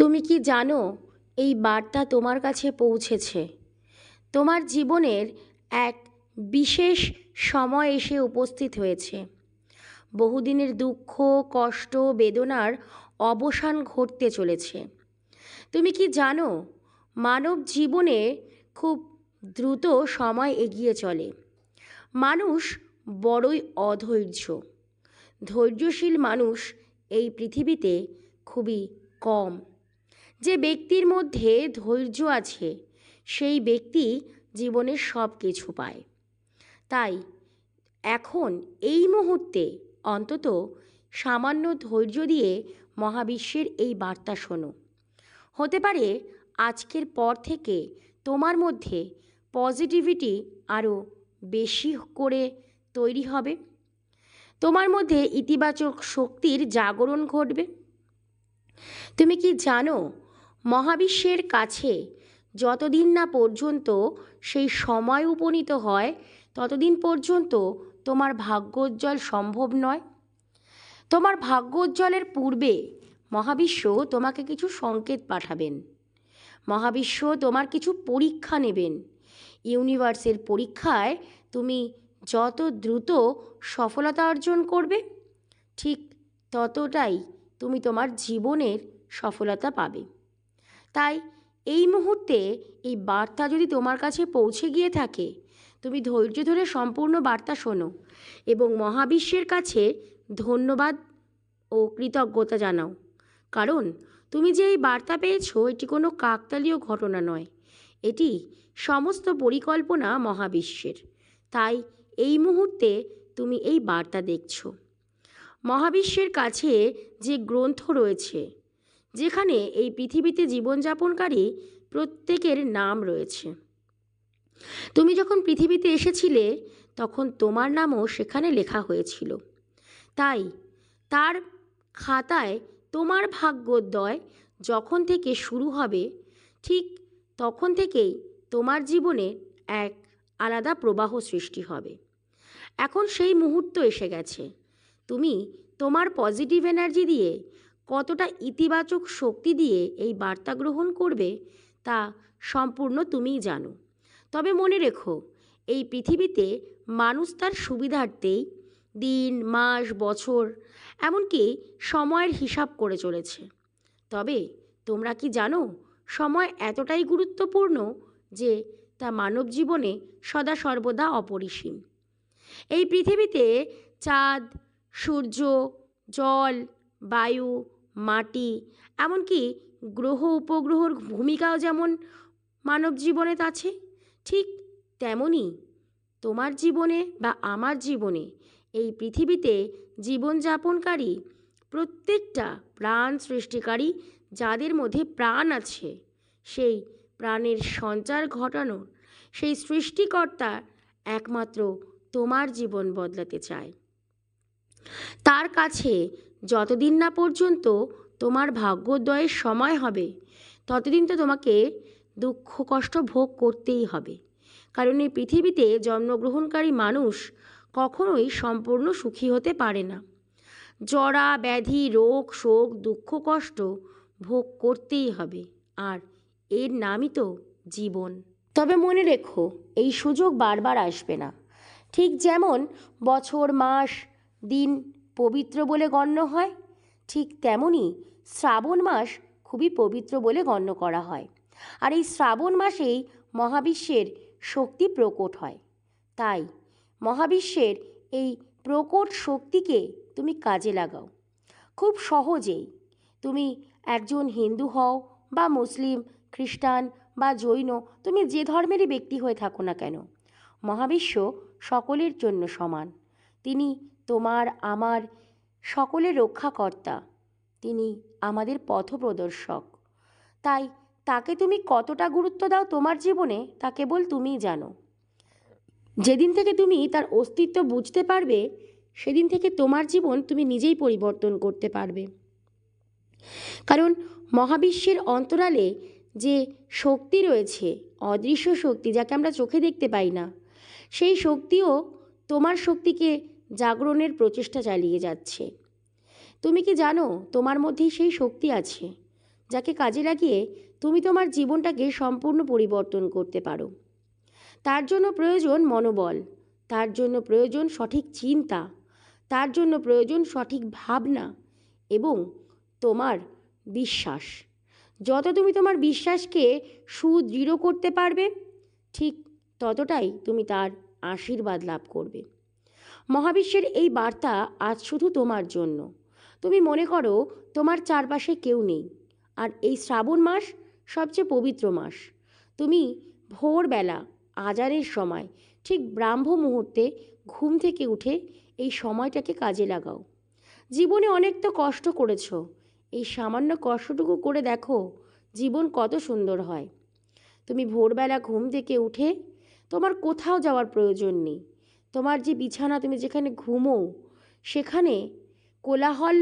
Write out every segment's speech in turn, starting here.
তুমি কি জানো, এই বার্তা তোমার কাছে পৌঁছেছে? তোমার জীবনের এক বিশেষ সময় এসে উপস্থিত হয়েছে। বহুদিনের দুঃখ, কষ্ট, বেদনার অবসান ঘটতে চলেছে। তুমি কি জানো, মানব জীবনে খুব দ্রুত সময় এগিয়ে চলে। মানুষ বড়ই অধৈর্য। ধৈর্যশীল মানুষ এই পৃথিবীতে খুবই কম। যে ব্যক্তির মধ্যে ধৈর্য আছে, সেই ব্যক্তি জীবনে সব কিছু পায়। তাই এখন এই মুহূর্তে অন্তত সামান্য ধৈর্য দিয়ে মহাবিশ্বের এই বার্তা শোনো। হতে পারে আজকের পর থেকে তোমার মধ্যে পজিটিভিটি আরও বেশি করে তৈরি হবে। তোমার মধ্যে ইতিবাচক শক্তির জাগরণ ঘটবে। তুমি কি জানো মহাবিশ্বের কাছে যতদিন না পর্যন্ত সেই সময় উপনীত হয়, ততদিন পর্যন্ত তোমার ভাগ্যোজ্জ্বল সম্ভব নয়। তোমার ভাগ্যোজ্জ্বলের পূর্বে মহাবিশ্ব তোমাকে কিছু সংকেত পাঠাবেন। মহাবিশ্ব তোমার কিছু পরীক্ষা নেবেন। ইউনিভার্সের পরীক্ষায় তুমি যত দ্রুত সফলতা অর্জন করবে, ঠিক ততটাই তুমি তোমার জীবনের সফলতা পাবে। তাই এই মুহূর্তে এই বার্তা যদি তোমার কাছে পৌঁছে গিয়ে থাকে, তুমি ধৈর্য ধরে সম্পূর্ণ বার্তা শোনো এবং মহাবিশ্বের কাছে ধন্যবাদ ও কৃতজ্ঞতা জানাও। কারণ তুমি যে এই বার্তা পেয়েছ, এটি কোনো কাকতালীয় ঘটনা নয়। এটি সমস্ত পরিকল্পনা মহাবিশ্বের। তাই এই মুহূর্তে তুমি এই বার্তা দেখছ। মহাবিশ্বের কাছে যে গ্রন্থ রয়েছে যেখানে এই পৃথিবীতে জীবনযাপনকারী প্রত্যেকের নাম রয়েছে। তুমি যখন পৃথিবীতে এসেছিলে, তখন তোমার নামও সেখানে লেখা হয়েছিল। তাই তার খাতায় তোমার ভাগ্যোদয় যখন থেকে শুরু হবে, ঠিক তখন থেকেই তোমার জীবনে এক আলাদা প্রবাহ সৃষ্টি হবে। এখন সেই মুহূর্ত এসে গেছে। তুমি তোমার পজিটিভ এনার্জি দিয়ে কতটা ইতিবাচক শক্তি দিয়ে এই বার্তা গ্রহণ করবে তা সম্পূর্ণ তুমিই জানো। তবে মনে রেখো, এই পৃথিবীতে মানুষ তার সুবিধার্থেই দিন, মাস, বছর, এমনকি সময়ের হিসাব করে চলেছে। তবে তোমরা কি জানো, সময় এতটাই গুরুত্বপূর্ণ যে তা মানব জীবনে সদা সর্বদা অপরিসীম। এই পৃথিবীতে চাঁদ, সূর্য, জল, বায়ু মাটি, এমনকি গ্রহ উপগ্রহর ভূমিকাও যেমন মানব জীবনে আছে, ঠিক তেমনই তোমার জীবনে বা আমার জীবনে এই পৃথিবীতে জীবনযাপনকারী প্রত্যেকটা প্রাণ সৃষ্টিকারী যাদের মধ্যে প্রাণ আছে, সেই প্রাণের সঞ্চার ঘটানোর সেই সৃষ্টিকর্তা একমাত্র তোমার জীবন বদলাতে চায়। তার কাছে যতদিন না পর্যন্ত তোমার ভাগ্যোদয়ের সময় হবে, ততদিন তো তোমাকে দুঃখ, কষ্ট ভোগ করতেই হবে। কারণ এই পৃথিবীতে জন্মগ্রহণকারী মানুষ কখনোই সম্পূর্ণ সুখী হতে পারে না। জরা, ব্যাধি, রোগ, শোক, দুঃখ, কষ্ট ভোগ করতেই হবে, আর এর নামই তো জীবন। তবে মনে রেখো, এই সুযোগ বারবার আসবে না। ঠিক যেমন বছর, মাস, দিন পবিত্র বলে গণ্য হয়? ঠিক তেমনই শ্রাবণ মাস খুবই পবিত্র বলে গণ্য করা হয়। আর এই শ্রাবণ মাসেই মহাবিশ্বের শক্তি প্রকট হয়। তাই মহাবিশ্বের এই প্রকট শক্তিকে তুমি কাজে লাগাও। খুব সহজেই তুমি একজন হিন্দু হও বা মুসলিম, খ্রিস্টান বা জৈন, তুমি যে ধর্মেরই ব্যক্তি হয়ে থাকো না কেন, মহাবিশ্ব সকলের জন্য সমান। তিনি তোমার আমার সকলের রক্ষাকর্তা। তিনি আমাদের পথপ্রদর্শক। তাই তাকে তুমি কতটা গুরুত্ব দাও তোমার জীবনে, তা কেবল তুমিই জানো। যেদিন থেকে তুমি তার অস্তিত্ব বুঝতে পারবে, সেদিন থেকে তোমার জীবন তুমি নিজেই পরিবর্তন করতে পারবে। কারণ মহাবিশ্বের অন্তরালে যে শক্তি রয়েছে, অদৃশ্য শক্তি যাকে আমরা চোখে দেখতে পাই না, সেই শক্তিও তোমার শক্তিকে জাগরণের প্রচেষ্টা চালিয়ে যাচ্ছে। তুমি কি জানো, তোমার মধ্যেই সেই শক্তি আছে, যাকে কাজে লাগিয়ে তুমি তোমার জীবনটাকে সম্পূর্ণ পরিবর্তন করতে পারো। তার জন্য প্রয়োজন মনোবল, তার জন্য প্রয়োজন সঠিক চিন্তা, তার জন্য প্রয়োজন সঠিক ভাবনা এবং তোমার বিশ্বাস। যত তুমি তোমার বিশ্বাসকে সুদৃঢ় করতে পারবে, ঠিক ততটাই তুমি তার আশীর্বাদ লাভ করবে। মহাবিশ্বের এই বার্তা আজ শুধু তোমার জন্য। তুমি মনে করো, তোমার চারপাশে কেউ নেই। আর এই শ্রাবণ মাস সবচেয়ে পবিত্র মাস। তুমি ভোরবেলা আজারের সময়, ঠিক ব্রাহ্ম মুহূর্তে ঘুম থেকে উঠে এই সময়টাকে কাজে লাগাও। জীবনে অনেক তো কষ্ট করেছ। এই সামান্য কষ্টটুকু করে দেখো, জীবন কত সুন্দর হয়। তুমি ভোরবেলা ঘুম থেকে উঠে তোমার কোথাও যাওয়ার প্রয়োজন নেই। তোমার যে বিছানা, তুমি যেখানে ঘুমো সেখানে কোলাহল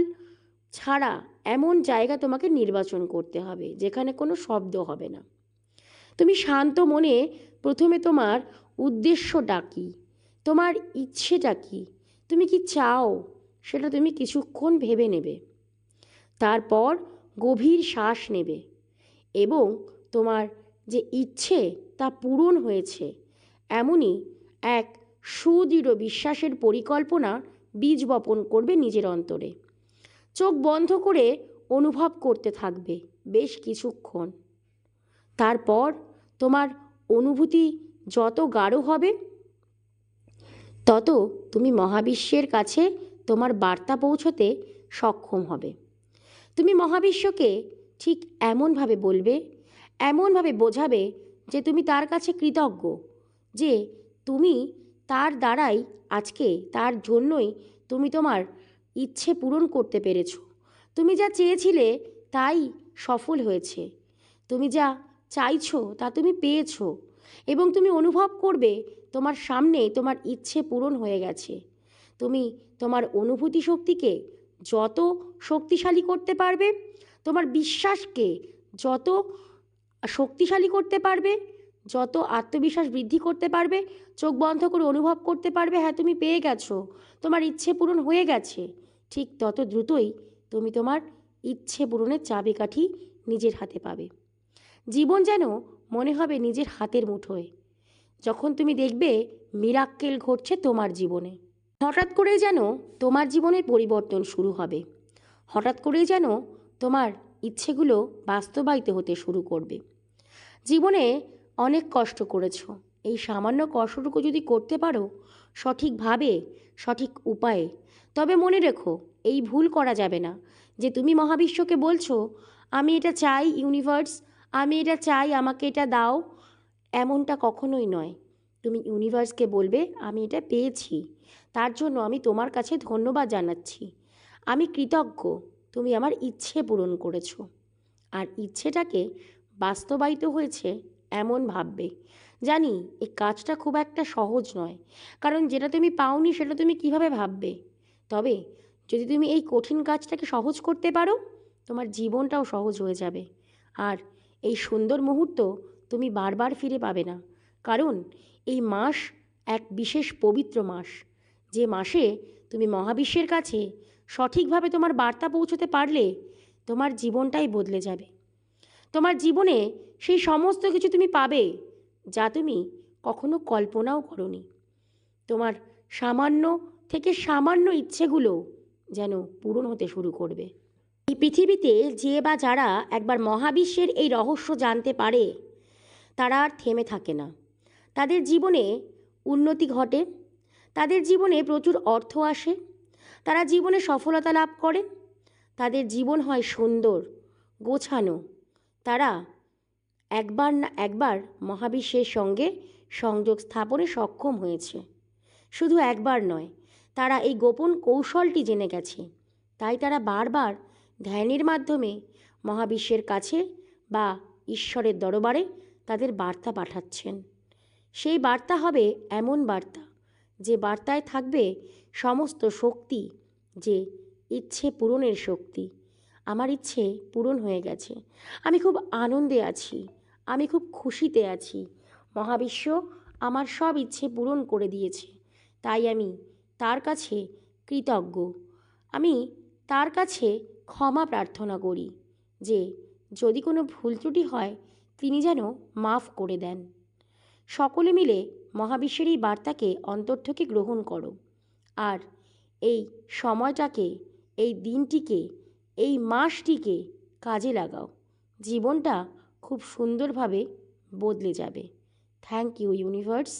ছাড়া এমন জায়গা তোমাকে নির্বাচন করতে হবে, যেখানে কোনো শব্দ হবে না। তুমি শান্ত মনে প্রথমে তোমার উদ্দেশ্যটা কী? তোমার ইচ্ছেটা কী? তুমি কি চাও? সেটা তুমি কিছুক্ষণ ভেবে নেবে। তারপর গভীর শ্বাস নেবে এবং তোমার যে ইচ্ছে তা পূরণ হয়েছে, এমনই এক সুদৃঢ় বিশ্বাসের পরিকল্পনা বীজ বপন করবে নিজের অন্তরে। চোখ বন্ধ করে অনুভব করতে থাকবে বেশ কিছুক্ষণ। তারপর তোমার অনুভূতি যত গাঢ় হবে, তত তুমি মহাবিশ্বের কাছে তোমার বার্তা পৌঁছতে সক্ষম হবে। তুমি মহাবিশ্বকে ঠিক এমনভাবে বলবে, এমনভাবে বোঝাবে যে তুমি তার কাছে কৃতজ্ঞ, যে তুমি তার দ্বারাই আজকে তার জন্যই তুমি তোমার ইচ্ছে পূরণ করতে পেরেছ। তুমি যা চেয়েছিলে তাই সফল হয়েছে। তুমি যা চাইছো তা তুমি পেয়েছ এবং তুমি অনুভব করবে তোমার সামনে তোমার ইচ্ছে পূরণ হয়ে গেছে। তুমি তোমার অনুভূতি শক্তিকে যত শক্তিশালী করতে পারবে, তোমার বিশ্বাসকে যত শক্তিশালী করতে পারবে যত আত্মবিশ্বাস বৃদ্ধি করতে পারবে, চোখ বন্ধ করে অনুভব করতে পারবে হ্যাঁ তুমি পেয়ে গেছো, তোমার ইচ্ছে পূরণ হয়ে গেছে। ঠিক তত দ্রুতই তুমি তোমার ইচ্ছে পূরণের চাবিকাঠি নিজের হাতে পাবে। জীবন যেন মনে হবে নিজের হাতের মুঠোয়। যখন তুমি দেখবে মিরাক্কেল ঘটছে তোমার জীবনে। হঠাৎ করেই যেন তোমার জীবনের পরিবর্তন শুরু হবে। হঠাৎ করেই যেন তোমার ইচ্ছেগুলো বাস্তবায়িত হতে শুরু করবে। জীবনে অনেক কষ্ট করেছ। এই সামান্য কষ্টটুকু যদি করতে পারো, সঠিকভাবে, সঠিক উপায়ে, তবে মনে রেখো, এই ভুল করা যাবে না। যে তুমি মহাবিশ্বকে বলছো, আমি এটা চাই, ইউনিভার্স, আমি এটা চাই, আমাকে এটা দাও, এমনটা কখনোই নয়। তুমি ইউনিভার্সকে বলবে, আমি এটা পেয়েছি। তার জন্য আমি তোমার কাছে ধন্যবাদ জানাচ্ছি। আমি কৃতজ্ঞ, তুমি আমার ইচ্ছে পূরণ করেছ। আর ইচ্ছেটাকে বাস্তবায়িত হয়েছে এমন ভাববে। জানি এই কাজটা খুব একটা সহজ নয়, কারণ যেটা তুমি পাওনি সেটা তুমি কীভাবে ভাববে? তবে, যদি তুমি এই কঠিন কাজটাকে সহজ করতে পারো, তোমার জীবনটাও সহজ হয়ে যাবে। আর এই সুন্দর মুহূর্ত তুমি বারবার ফিরে পাবে না, কারণ এই মাস এক বিশেষ পবিত্র মাস। যে মাসে তুমি মহাবিশ্বের কাছে সঠিকভাবে তোমার বার্তা পৌঁছতে পারলে, তোমার জীবনটাই বদলে যাবে। তোমার জীবনে সেই সমস্ত কিছু তুমি পাবে যা তুমি কখনো কল্পনাও করনি। তোমার সামান্য থেকে সামান্য ইচ্ছেগুলো যেন পূরণ হতে শুরু করবে। এই পৃথিবীতে যে বা যারা একবার মহাবিশ্বের এই রহস্য জানতে পারে, তারা আর থেমে থাকে না। তাদের জীবনে উন্নতি ঘটে, তাদের জীবনে প্রচুর অর্থ আসে, তারা জীবনে সফলতা লাভ করে, তাদের জীবন হয় সুন্দর, গোছানো তারা একবার না, একবার মহাবিশ্বের সঙ্গে সংযোগ স্থাপনে সক্ষম হয়েছে। শুধু একবার নয়, তারা এই গোপন কৌশলটি জেনে গেছে। তাই তারা বারবার ধ্যানের মাধ্যমে মহাবিশ্বের কাছে বা ঈশ্বরের দরবারে তাদের বার্তা পাঠাচ্ছেন। সেই বার্তা হবে এমন বার্তা, যে বার্তায় থাকবে সমস্ত শক্তি, যে ইচ্ছে পূরণের শক্তি। আমার ইচ্ছে পূরণ হয়ে গেছে। আমি খুব আনন্দে আছি, আমি খুব খুশিতে আছি। মহাবিশ্ব আমার সব ইচ্ছে পূরণ করে দিয়েছে, তাই আমি তার কাছে কৃতজ্ঞ। আমি তার কাছে ক্ষমা প্রার্থনা করি যে, যদি কোনো ভুল ত্রুটি হয়, তিনি যেন মাফ করে দেন। সকলে মিলে মহাবিশ্বের এই বার্তাকে অন্তর থেকে গ্রহণ করো। আর এই সময়টাকে, এই দিনটিকে এই মাসটিকে কাজে লাগাও। জীবনটা খুব সুন্দরভাবে বদলে যাবে। Thank you universe